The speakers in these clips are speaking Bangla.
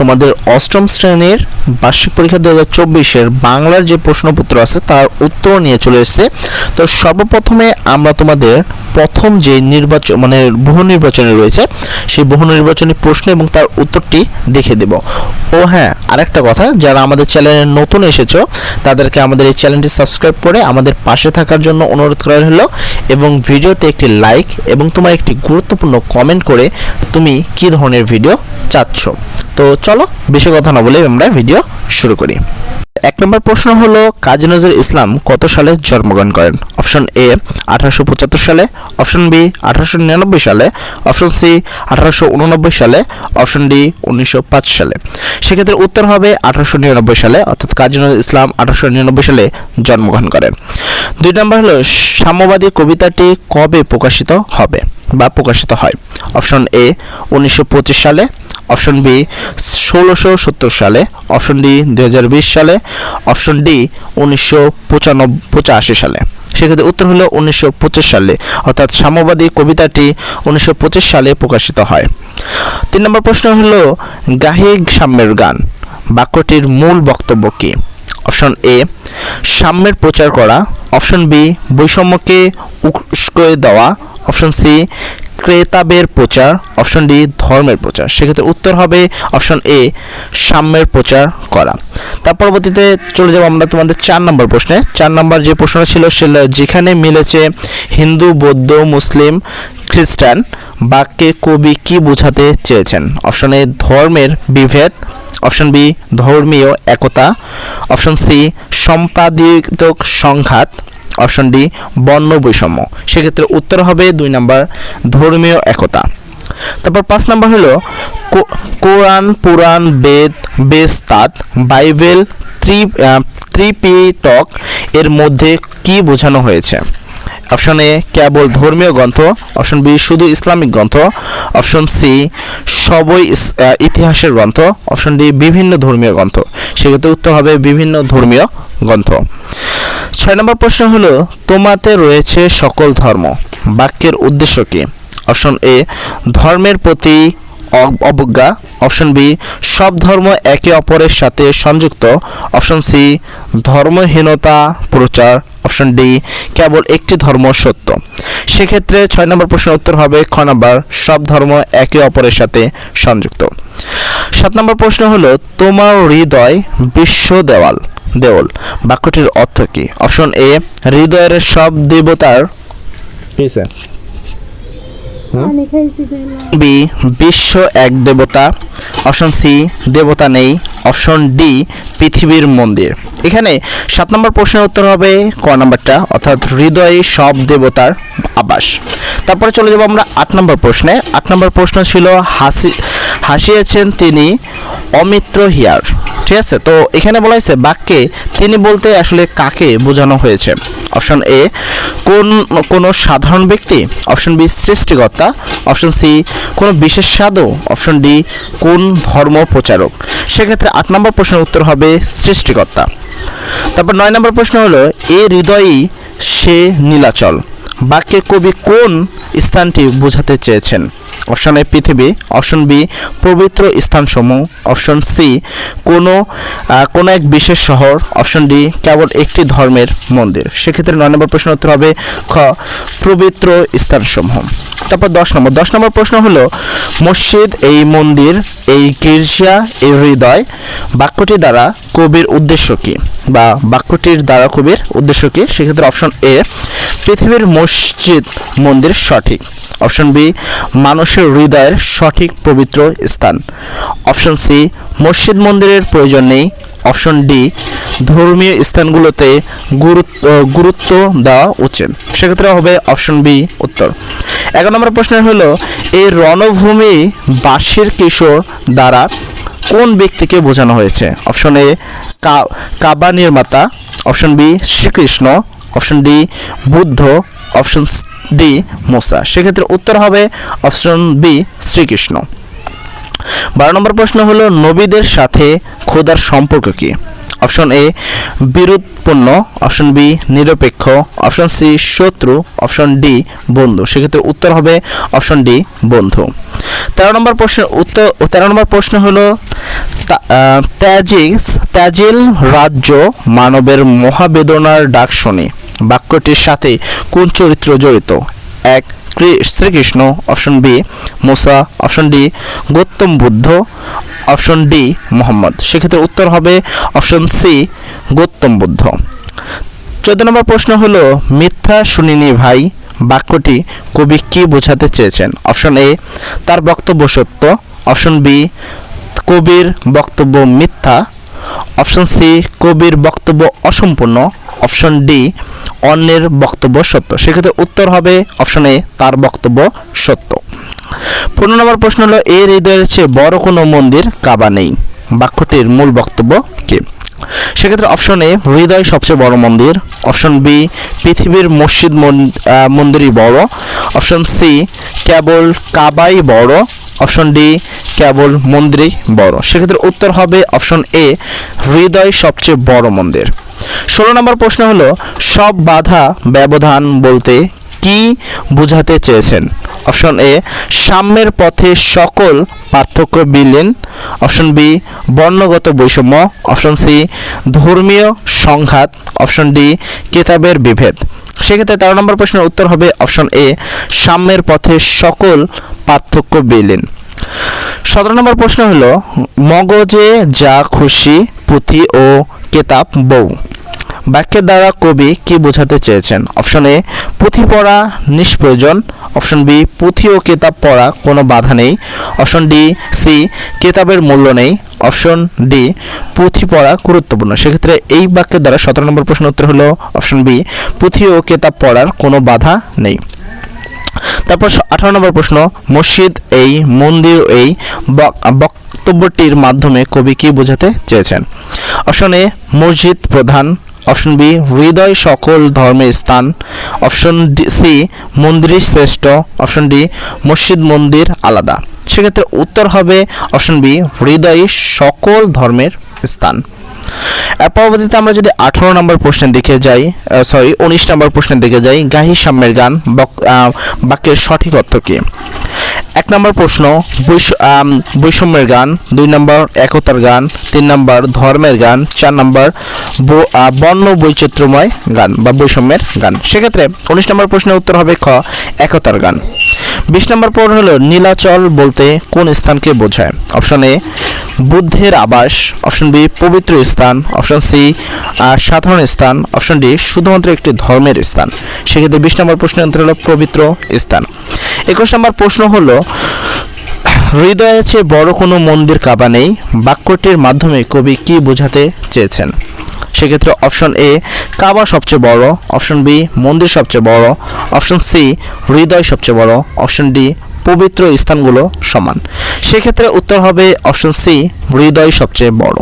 তোমাদের অষ্টম শ্রেণির বার্ষিক পরীক্ষা দু হাজার চব্বিশের বাংলার যে প্রশ্নপত্র আছে তার উত্তর নিয়ে চলে এসছে। তো সর্বপ্রথমে আমরা তোমাদের প্রথম যে নির্বাচন মানে বহু নির্বাচনে রয়েছে, সেই বহু নির্বাচনী প্রশ্ন এবং তার উত্তরটি দেখে দেব। ও হ্যাঁ আরেকটা কথা, যারা আমাদের চ্যানেলে নতুন এসেছ তাদেরকে আমাদের এই চ্যানেলটি সাবস্ক্রাইব করে আমাদের পাশে থাকার জন্য অনুরোধ করা হলো এবং ভিডিওতে একটি লাইক এবং তোমার একটি গুরুত্বপূর্ণ কমেন্ট করে তুমি কী ধরনের ভিডিও চাচ্ছ। তো চলো, বেশি কথা না বলে আমরা ভিডিও শুরু করি। এক নম্বর প্রশ্ন হলো, কাজী নজরুল ইসলাম কত সালে জন্মগ্রহণ করেন? অপশন এ, আঠারোশো পঁচাত্তর সালে। অপশন বি, আঠারোশো নিরানব্বই সালে। অপশন সি, আঠারোশো উননব্বই সালে। অপশন ডি, উনিশশো পাঁচ সালে। সেক্ষেত্রে উত্তর হবে আঠারোশো নিরানব্বই সালে, অর্থাৎ কাজী নজরুল ইসলাম আঠারোশো নিরানব্বই সালে জন্মগ্রহণ করেন। দুই নম্বর হলো, সাম্যবাদী কবিতাটি কবে প্রকাশিত হবে বা প্রকাশিত হয়? অপশন এ, উনিশশো পঁচিশ সালে, অপশন বি, ষোলোশো সত্তর সালে, অপশন ডি দু হাজার বিশ সালে, অপশন ডি, উনিশশো পঁচানব্বই পঁচাশি সালে। সেক্ষেত্রে উত্তর হলো উনিশশো পঁচিশ সালে, অর্থাৎ সাম্যবাদী কবিতাটি উনিশশো পঁচিশ সালে প্রকাশিত হয়। তিন নম্বর প্রশ্ন হল গাহিক সাম্যের গান, বাক্যটির মূল বক্তব্য কী? অপশন এ, সাম্যের প্রচার করা। অপশন বি, বৈষম্যকে উস্কে দেওয়া। অপশন সি ক্রেতাবের প্রচার অপশন ডি ধর্মের প্রচার। সেক্ষেত্রে উত্তর হবে অপশন এ সাম্যের প্রচার করা। তার পরবর্তীতে চলে যাব আমরা তোমাদের চার নম্বর প্রশ্নে। চার নম্বর যে প্রশ্নটা ছিল, সেটা যেখানে মিলেছে হিন্দু, বৌদ্ধ, মুসলিম, খ্রিস্টান বাক্যে কবি কি বোঝাতে চেয়েছেন? অপশন এ ধর্মের বিভেদ। অপশন বি ধর্মীয় একতা। অপশন সি সম্পাদিত সংঘাত। অপশন ডি, বর্ণ বৈষম্য। সেক্ষেত্রে উত্তর হবে দুই নাম্বার, ধর্মীয় একতা। তারপর পাঁচ নাম্বার হলো কোরআন, পুরাণ, বেদ বেস্তাত বাইবেল, ত্রি ত্রিপিটক এর মধ্যে কি বোঝানো হয়েছে? অপশন এ, কেবল ধর্মীয় গ্রন্থ। অপশন বি, শুধু ইসলামিক গ্রন্থ। অপশন সি, সবই ইতিহাসের গ্রন্থ। অপশন ডি, বিভিন্ন ধর্মীয় গ্রন্থ। সেক্ষেত্রে উত্তর হবে বিভিন্ন ধর্মীয় গ্রন্থ। ছয় নম্বর প্রশ্ন হলো, তোমাতে রয়েছে সকল ধর্ম। বাক্যের উদ্দেশ্য কি? অপশন এ ধর্মের প্রতি অব- অবজ্ঞা। অপশন বি সব ধর্ম একে অপরের সাথে সংযুক্ত। অপশন সি ধর্মহীনতা প্রচার। অপশন ডি কেবল একটি ধর্ম সত্য। সেক্ষেত্রে ছয় নম্বর প্রশ্নের উত্তর হবে খ নম্বর, সব ধর্ম একে অপরের সাথে সংযুক্ত। সাত নম্বর প্রশ্ন হলো, তোমার হৃদয় বিশ্ব দেওয়াল। দেওল বাক্যটির অর্থ কি? অপশন এ হৃদয়ের সব দেবতার। বি বিশ্ব এক দেবতা। অপশন সি দেবতা নেই। অপশন ডি পৃথিবীর মন্দির। এখানে সাত নম্বর প্রশ্নের উত্তর হবে ক নাম্বারটা অর্থাৎ হৃদয়ে সব দেবতার আবাস। তারপরে চলে যাব আমরা আট নম্বর প্রশ্নে। আট নম্বর প্রশ্ন ছিল হাসি হাসিয়েছেন তিনি অমিত্র হিয়ার। ঠিক আছে? তো এখানে বলা হয়েছে, বাক্যে তিনি বলতে আসলে কাকে বোঝানো হয়েছে? অপশন এ, কোন, কোনো সাধারণ ব্যক্তি? অপশন বি, সৃষ্টিকর্তা। অপশন সি, কোনো বিশেষ সাধু? অপশন ডি, কোন ধর্ম প্রচারক সেক্ষেত্রে আট নম্বর প্রশ্নের উত্তর হবে সৃষ্টিকর্তা। তারপর নয় নম্বর প্রশ্ন হলো, এ হৃদয়ই সে নীলাচল। বাক্যে কবি কোন স্থানটি বোঝাতে চেয়েছেন? অপশন এ পৃথিবী, অপশন বি পবিত্র স্থানসমূহ, অপশন সি কোনো কোনো এক বিশেষ শহর, অপশন ডি কেবল একটি ধর্মের মন্দির। সেক্ষেত্রে নয় নম্বর প্রশ্ন উত্তর হবে খ, পবিত্র স্থানসমূহ। তারপর দশ নম্বর। দশ নম্বর প্রশ্ন হলো, মসজিদ, এই মন্দির, এই গির্জা, এই হৃদয়, বাক্যটি দ্বারা কবির উদ্দেশ্য কি? বা বাক্যটির দ্বারা কবির উদ্দেশ্য কি? সেক্ষেত্রে অপশন এ পৃথিবীর মসজিদ মন্দির সঠিক। অপশন বি মানুষের হৃদয়ের সঠিক পবিত্র স্থান। অপশন সি মসজিদ মন্দিরের প্রয়োজন নেই। অপশন ডি ধর্মীয় স্থানগুলোতে গুরুত্ব গুরুত্ব দেওয়া উচিত। সেক্ষেত্রে হবে অপশন বি উত্তর। এগারো নম্বর প্রশ্ন হলো, এই রণভূমি বাসির কিশোর দ্বারা কোন ব্যক্তিকে বোঝানো হয়েছে? অপশন এ কাবা নির্মাতা। Option B, Srikrishna. Option D, Buddha. Option D, মোসা। সেক্ষেত্রে উত্তর হবে অপশন বি, শ্রীকৃষ্ণ। বারো নম্বর প্রশ্ন হলো, নবীদের সাথে খোদার সম্পর্ক কি? অপশন এ বিরোধপূর্ণ অপশন বি নিরপেক্ষ, অপশন সি শত্রু, অপশন ডি বন্ধু। সেক্ষেত্রে উত্তর হবে অপশন ডি বন্ধু। তেরো নম্বর প্রশ্নের উত্তর, তেরো নম্বর প্রশ্ন হলো ত্যাজিস, ত্যাজিল রাজ্য মানবের মহাবেদনার ডাক শুনি। বাক্যটির সাথে কোন চরিত্র জড়িত? এক শ্রীকৃষ্ণ অপশন বি মুসা option D Gautam Buddha option D Mohammad. সেক্ষেত্রে উত্তর হবে অপশন সি গৌতম বুদ্ধ। চোদ্দ নম্বর প্রশ্ন হলো, মিথ্যা শুনিনি ভাই, বাক্যটি কবি কি বোঝাতে চেয়েছেন? অপশন এ তার বক্তব্য সত্য। অপশন বি কবির বক্তব্য মিথ্যা। অপশন সি, কবির বক্তব্য অসম্পূর্ণ। অপশন ডি, অন্যের বক্তব্য সত্য। সেক্ষেত্রে উত্তর হবে অপশন এ, তার বক্তব্য সত্য। পনেরো নম্বর প্রশ্ন হলো এর হৃদয়ের চেয়ে বড় কোনো মন্দির কাবা নেই? বাক্যটির মূল বক্তব্য কি? সেক্ষেত্রে অপশন এ হৃদয় সবচেয়ে বড় মন্দির। অপশন বি পৃথিবীর মসজিদ মন- মন্দিরই বড়। অপশন সি কেবল কাবাই বড়। অপশন ডি কেবল মন্দিরই বড়। সেক্ষেত্রে উত্তর হবে অপশন এ হৃদয় সবচেয়ে বড় মন্দির। ষোলো নম্বর প্রশ্ন হলো, সব বাধা ব্যবধান বলতে কি বোঝাতে চেয়েছেন? অপশন এ সাম্যের পথে সকল পার্থক্য বিলীন। অপশন বি বর্ণগত বৈষম্য। অপশন সি ধর্মীয় সংঘাত। অপশন ডি কেতাবের বিভেদ। সেক্ষেত্রে তেরো নম্বর প্রশ্নের উত্তর হবে অপশন এ সাম্যের পথে সকল পার্থক্য বিলীন। সতেরো নম্বর প্রশ্ন হলো, মগজে যা খুশি, পুঁথি ও কেতাব বউ। বাক্যের দ্বারা কবি কি বোঝাতে চেয়েছেন? অপশন এ, পুঁথি পড়া নিষ্প্রয়োজন। অপশন বি, পুঁথি ও কেতাব পড়া কোনো বাধা নেই। অপশন ডি, সি, কেতাবের মূল্য নেই। অপশন ডি, পুঁথি পড়া গুরুত্বপূর্ণ। সেক্ষেত্রে এই বাক্যের দ্বারা সতেরো নম্বর প্রশ্ন উত্তর হলো অপশন বি, পুঁথি ও কেতাব পড়ার কোনো বাধা নেই। তারপর আঠারো নম্বর প্রশ্ন, মসজিদ এই, মন্দির এই বক্তব্যটির মাধ্যমে কবি কি বোঝাতে চেয়েছেন? অপশন এ, মসজিদ প্রধান। অপশন বি হৃদয় সকল ধর্মের স্থান। অপশন সি মন্দিরই শ্রেষ্ঠ। অপশন ডি মসজিদ, মন্দির আলাদা। সেক্ষেত্রে উত্তর হবে অপশন বি হৃদয় সকল ধর্মের স্থান। এর পরবর্তীতে আমরা যদি আঠারো নম্বর প্রশ্নের দিকে যাই সরি উনিশ নম্বর প্রশ্নের দিকে যাই, গাহি সাম্যের গান, বক- বাক্যের সঠিক অর্থ কী? এক নম্বর প্রশ্ন, বৈষ- বৈষম্যের গান, দুই নম্বর একতার গান, তিন নম্বর ধর্মের গান, চার নম্বর বর্ণ বৈচিত্র্যময় গান বা বৈষম্যের গান। সেক্ষেত্রে উনিশ নম্বর প্রশ্নের উত্তর হবে খ, একতার গান। বিশ নম্বর পর হলো নীলাচল বলতে কোন স্থানকে বোঝায়? অপশন এ, বুদ্ধের আবাস, অপশন বি, পবিত্র স্থান, অপশন সি সাধারণ স্থান, অপশন ডি, শুধুমাত্র একটি ধর্মের স্থান। সেক্ষেত্রে বিশ নম্বর প্রশ্নের উত্তর হলো পবিত্র স্থান। একুশ নম্বর প্রশ্ন হলো হৃদয়ের চেয়ে বড় কোনো মন্দির কাবা নেই, বাক্যটির মাধ্যমে কবি কি বোঝাতে চেয়েছেন? সেক্ষেত্রে অপশন এ কাবা সবচেয়ে বড় অপশন বি মন্দির সবচেয়ে বড় অপশন সি হৃদয় সবচেয়ে বড় অপশন ডি পবিত্র স্থানগুলো সমান। সেক্ষেত্রে উত্তর হবে অপশন সি হৃদয় সবচেয়ে বড়।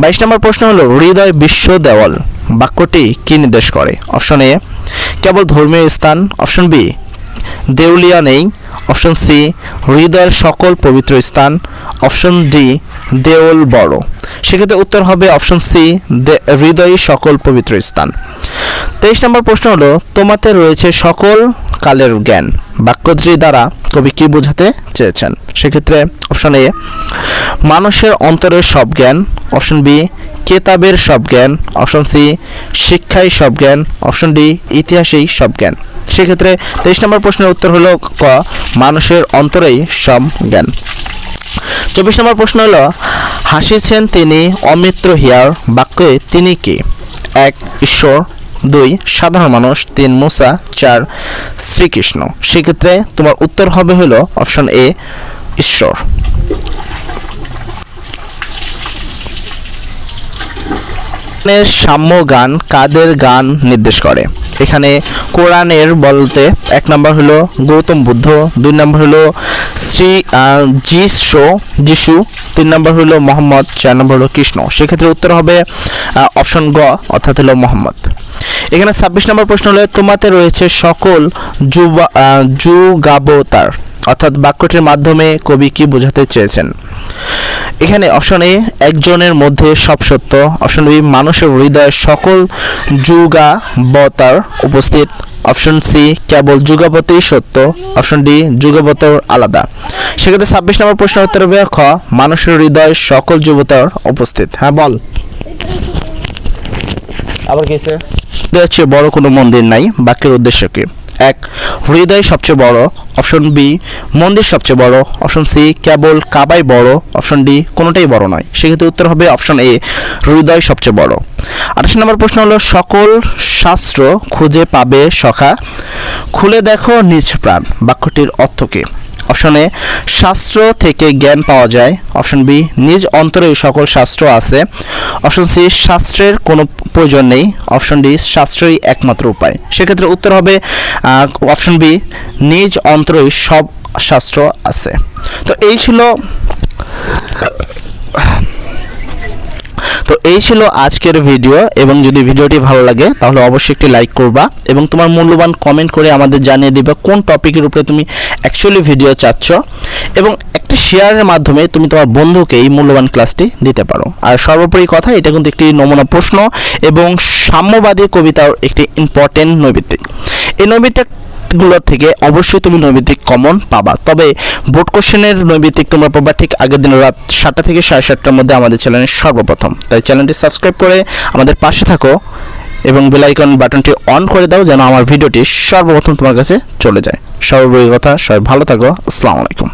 বাইশ নম্বর প্রশ্ন হলো, হৃদয় বিশ্ব দেওয়াল, বাক্যটি কি নির্দেশ করে? অপশন এ কেবল ধর্মীয় স্থান অপশন বি দেউলিয়া নেই। অপশন সি, হৃদয়ের সকল পবিত্র স্থান। অপশন ডি, দেউল বড়। সেক্ষেত্রে উত্তর হবে অপশন সি হৃদয়ই সকল পবিত্র স্থান। তেইশ নম্বর প্রশ্ন হলো, তোমাতে রয়েছে সকল কালের জ্ঞান। বাক্যদ্রি দ্বারা কবি কি বোঝাতে চেয়েছেন? সেক্ষেত্রে অপশন এ মানুষের অন্তরের সব জ্ঞান। অপশন বি কেতাবের সব জ্ঞান। অপশন সি শিক্ষাই সব জ্ঞান। অপশন ডি ইতিহাসেই সব জ্ঞান। সেক্ষেত্রে তেইশ নম্বর প্রশ্নের উত্তর হলো ক, মানুষের অন্তরেই সব জ্ঞান। চব্বিশ নম্বর প্রশ্ন হলো, হাসিছেন তিনি অমিত্র হিয়ার, বাক্যে তিনি কি? এক, ঈশ্বর। দুই, সাধারণ মানুষ, তিন, মুসা, চার, শ্রীকৃষ্ণ। সেক্ষেত্রে তোমার উত্তর হবে হলো অপশন এ, ঈশ্বর। সাম্য গান, কাদের গান নির্দেশ করে। এখানে কোরআনের বলতে এক নম্বর হলো গৌতম বুদ্ধ, দুই নম্বর হলো শ্রী যিশু যিশু তিন নম্বর হলো মোহাম্মদ, চার নম্বর হলো কৃষ্ণ। সেক্ষেত্রে উত্তর হবে অপশন গ, অর্থাৎ হলো মোহাম্মদ। এখানে ছাব্বিশ নম্বর প্রশ্ন হলো, তোমাতে রয়েছে সকল যুগাবতার, অর্থাৎ বাক্যটির মাধ্যমে কবি কি বোঝাতে চেয়েছেন? এখানে অপশন এ একজনের মধ্যে সব সত্য। অপশন বি মানুষের হৃদয়ে সকল যুগাবতার উপস্থিত। অপশন সি কেবল যুগাপতেই সত্য। অপশন ডি যুগাপতর আলাদা। সেক্ষেত্রে ছাব্বিশ নম্বর প্রশ্ন উত্তর হবে খ মানুষের হৃদয় সকল যুবতার উপস্থিত। হ্যাঁ বল। আবার কেসে হচ্ছে বড় কোনো মন্দির নাই বাক্যের উদ্দেশ্য কি? এক হৃদয় সবচেয়ে বড় অপশন বি মন্দির সবচেয়ে বড় অপশন সি কেবল কাবাই বড় অপশন ডি কোনোটাই বড় নয়। সেক্ষেত্রে উত্তর হবে অপশন এ হৃদয় সবচেয়ে বড়। আঠাশ নম্বর প্রশ্ন হলো, সকল শাস্ত্র খুঁজে পাবে সখা? খুলে দেখো নিজ প্রাণ। বাক্যটির অর্থ কী? অপশন এ শাস্ত্র থেকে জ্ঞান পাওয়া যায়। অপশন বি, নিজ অন্তরে সকল শাস্ত্র আছে। অপশন সি, শাস্ত্রের কোনো প্রয়োজন নেই। অপশন ডি, শাস্ত্রই একমাত্র উপায়। সেক্ষেত্রে উত্তর হবে অপশন বি, নিজ অন্তরেই সব শাস্ত্র আছে। তো এই ছিল তো এই ছিল আজকের ভিডিও এবং যদি ভিডিওটি ভালো লাগে, তাহলে অবশ্যই একটি লাইক করবা, এবং তোমার মূল্যবান কমেন্ট করে আমাদের জানিয়ে দিবা কোন টপিকের উপরে তুমি অ্যাকচুয়ালি ভিডিও চাচ্ছ, এবং একটি শেয়ারের মাধ্যমে তুমি তোমার বন্ধুকে এই মূল্যবান ক্লাসটি দিতে পারো। আর সর্বোপরি কথা, এটা কিন্তু একটি নমুনা প্রশ্ন, এবং সাম্যবাদী কবিতার একটি ইম্পর্টেন্ট নৈবিত্তিক। এই নৈবিত্তিক গুলোর থেকে অবশ্যই তুমি নৈমিত্তিক কমন পাবা। তবে বোর্ড কোশ্চেনের নৈমিত্তিক তোমরা পাবা ঠিক আগের দিন রাত সাতটা থেকে সাড়ে সাতটার মধ্যে আমাদের চ্যানেলে সর্বপ্রথম। তাই চ্যানেলটি সাবস্ক্রাইব করে আমাদের পাশে থাকো এবং বেলাইকন বাটনটি অন করে দাও যেন আমার ভিডিওটি সর্বপ্রথম তোমার কাছে চলে যায়। সর্বোপরি কথা, সবাই ভালো থাকো। আসসালামু আলাইকুম।